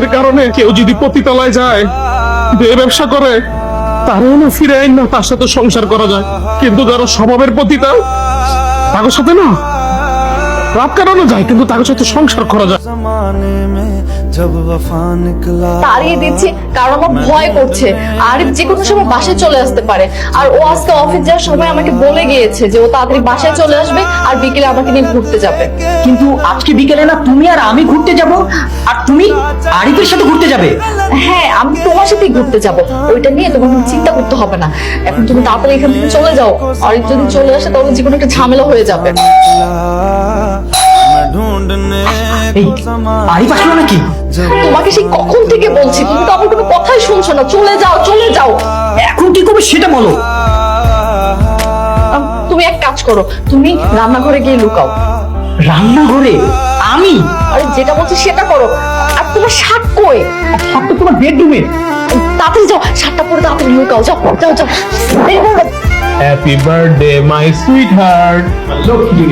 এর কারণে কেউ যদি পতিতলায় যায় বে ব্যবসা করে, তারও না ফিরে আইন না, তার সাথে সংসার করা যায়। কিন্তু যারা স্বভাবের পতিতা তার সাথে না। রাত কাটানো যায়, কিন্তু তার সাথে সংসার করা যায়। তাড়িয়ে দিচ্ছি কারণ আমার ভয় করছে। আর যে কোনো সময় বাসায় চলে আসতে পারে। আর ও আজকে অফিস যাওয়ার সময় আমাকে বলে গিয়েছে যে ও তাড়াতাড়ি বাসায় চলে আসবে আর বিকেলে আমাকে নিয়ে ঘুরতে যাবে। কিন্তু আজকে বিকেলে না তুমি আর আমি ঘুরতে যাব? আর তুমি আরিফের সাথে ঘুরতে যাবে? হ্যাঁ আমি তোমার সাথেই ঘুরতে যাব। ওইটা নিয়ে তোমাকে চিন্তা করতে হবে না। এখন তুমি তাড়াতাড়ি এখান থেকে চলে যাও। আরিফ যদি চলে আসে তাহলে জীবনে একটা ঝামেলা হয়ে যাবে। তুমি এক কাজ করো তুমি রান্নাঘরে গিয়ে লুকাও। রান্নাঘরে? আমি? আরে যেটা বলছি সেটা করো। আর তোমার শাক কই? শাক তো তোমার বেডরুমে তাড়াতাড়ি যাও শাকটা পরে তাড়াতাড়ি লুকাও। যাও যাও যাও। Happy birthday my sweetheart Lakshmi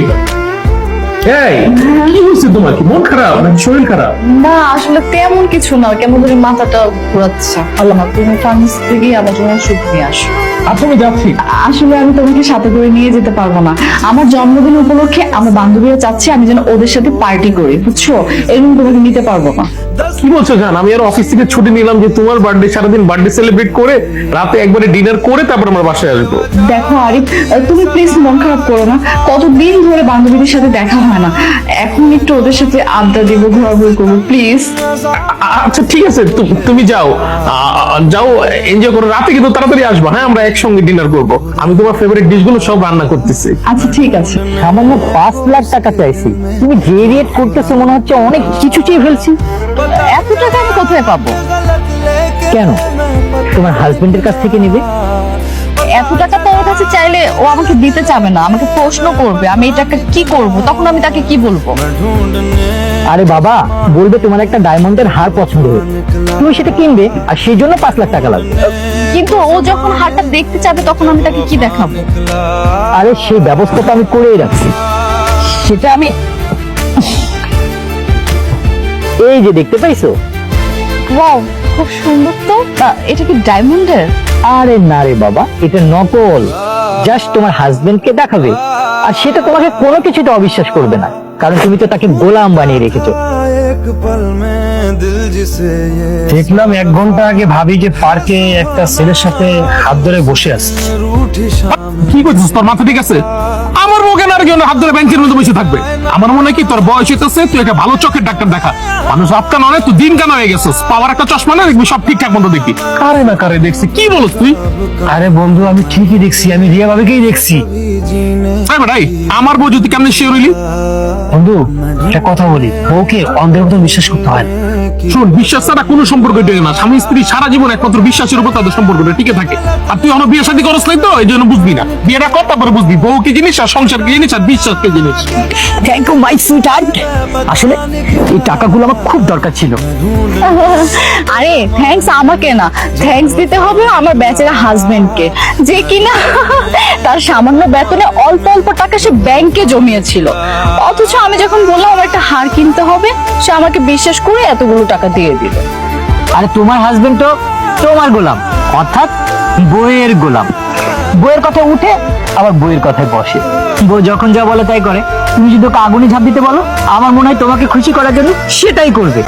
এই হয়েছে তোমার? কি মন খারাপ নাকি শরীর খারাপ? না, আসলে তেমন কিছু না, কেমন করে মাথাটা ঘোরাচ্ছে। আল্লাহ তুমি ফার্মেসি থেকে আমার জন্য ওষুধ নিয়ে আসো। আচ্ছা, যাচ্ছি। আসলে আমি তোমাকে সাথে করে নিয়ে যেতে পারব না। আমার জন্মদিন উপলক্ষে আমার বান্ধবীরা চাচ্ছে আমি যেন ওদের সাথে পার্টি করি বুঝছ? এরকম তোমাকে নিতে পারব না। কি বলছো জান? আমি আর অফিস থেকে ছুটি নিলাম যে তোমার বার্থডে সারাদিন বার্থডে সেলিব্রেট করে রাতে একবারে ডিনার করে তারপর আমার বাসায় আসব। দেখো আরিফ তুমি প্লিজ মন খারাপ করো না। কতদিন ধরে বান্ধবীদের সাথে দেখা হয় না। এখন একটু ওদের সাথে আড্ডা দিব ঘোরাঘুরি করব প্লিজ আচ্ছা ঠিক আছে তুমি যাও। যাও এনজয় করো। রাতে কিন্তু তাড়াতাড়ি আসবা হ্যাঁ? আমরা একসঙ্গে ডিনার করব। আমি তোমার ফেভারিট ডিশগুলো সব রান্না করতেছি। আচ্ছা ঠিক আছে। সামান্য পাঁচ লাখ টাকা চাইছি। তুমি যে রেট করতেছো মনে হচ্ছে অনেক কিছু চেয়ে ফেলছি। এত টাকা আমি কোথায় পাবো? কেন? তোমার হাজবেন্ডের কাছ থেকে নিবে? এত টাকা তোমার কাছে চাইলে ও আমাকে দিতে চাবে না আমাকে প্রশ্ন করবে আমি এটাকে কি করব? তখন আমি তাকে কি বলব? আরে বাবা বলবে তোমার একটা ডায়মন্ডের হার পছন্দ হয়েছে। তুমি সেটা কিনবে আর সেই জন্য পাঁচ লাখ টাকা লাগবে। কিন্তু ও যখন হারটা দেখতে চাবে তখন আমি তাকে কি দেখাবো? আরে সেই ব্যবস্থা তো আমি করেই রাখছি। সেটা আমি এই যে দেখতে পাইছো? ওয়াও খুব সুন্দর তো। হ্যাঁ। এটা কি ডায়মন্ডের? আরে না রে বাবা এটা নকল। জাস্ট তোমার হাজবেন্ডকে দেখাবে। আর সেটা তোমাকে কোনো কিছুতে অবিশ্বাস করবে না। কারণ তুমি তো তাকে গোলাম বানিয়ে রেখেছো। দেখলাম এক ঘণ্টা আগে ভাবি যে পার্কে একটা ছেলের সাথে হাত ধরে বসে আছে। কি করছিস? তোর মাথা ঠিক আছে? আমার মুখে না কেন হাত ধরে ব্যাংকের মধ্যে বসে থাকবে। আমার মনে কি তোর বয়স হইতেছে তুই একটা ভালো চোখের ডাক্তার দেখা। মানুষ আফকান অনেক তুই দিন কেন হয়ে গেছিস। পাওয়ার একটা চশমা না দেখবি সব ঠিকঠাক মতো দেখবি। কারে না কারে দেখছি কি বলছ তুই? আরে বন্ধু আমি ঠিকই দেখছি আমি রিয়া ভাবিকেই দেখছি। ভাই আমার বউ যদি কেমন শিওর হইলি? বন্ধু একটা কথা বলি বউকে অন্ধের মতো বিশ্বাস করতে হয় শোন বিশ্বাস ছাড়া কোনো সম্পর্ক টেকে না। স্বামী স্ত্রী সারা জীবন একমাত্র বিশ্বাসের উপর তাদের সম্পর্কটা টিকে থাকে। আর তুই অন্য বিয়ে শাদী করস নাই তো? এই জন্য বুঝবি না। বিয়েটা কর তারপরে বুঝবি। বউ কি জিনিস আর সংসার কি জিনিস আর বিশ্বাস কি জিনিস? থ্যাংক ইউ মাই সুইট আসলে এই টাকাগুলো আমার খুব দরকার ছিল। আরে থ্যাঙ্কস আমাকে না। থ্যাঙ্কস দিতে হবে আমার বেচারা হাজবেন্ডকে যে কিনা তার সামান্য বেতনে অল্প অল্প টাকা সে ব্যাংকে জমিয়েছিল। অথচ আমি যখন বললাম আমার একটা হার কিনতে হবে, সে আমাকে বিশ্বাস করে এতগুলো টাকা দিয়ে দিল। আরে তোমার হাজবেন্ড তো তোমার গোলাম, অর্থাৎ বইয়ের গোলাম। বইয়ের কথা উঠে আবার বইয়ের কথায় বসে। বউ যখন যা বলে তাই করে। তুমি যদি ওকে আগুনে ঝাঁপ দিতে বলো, আমার মনে হয় তোমাকে খুশি করার জন্য সেটাই করবে।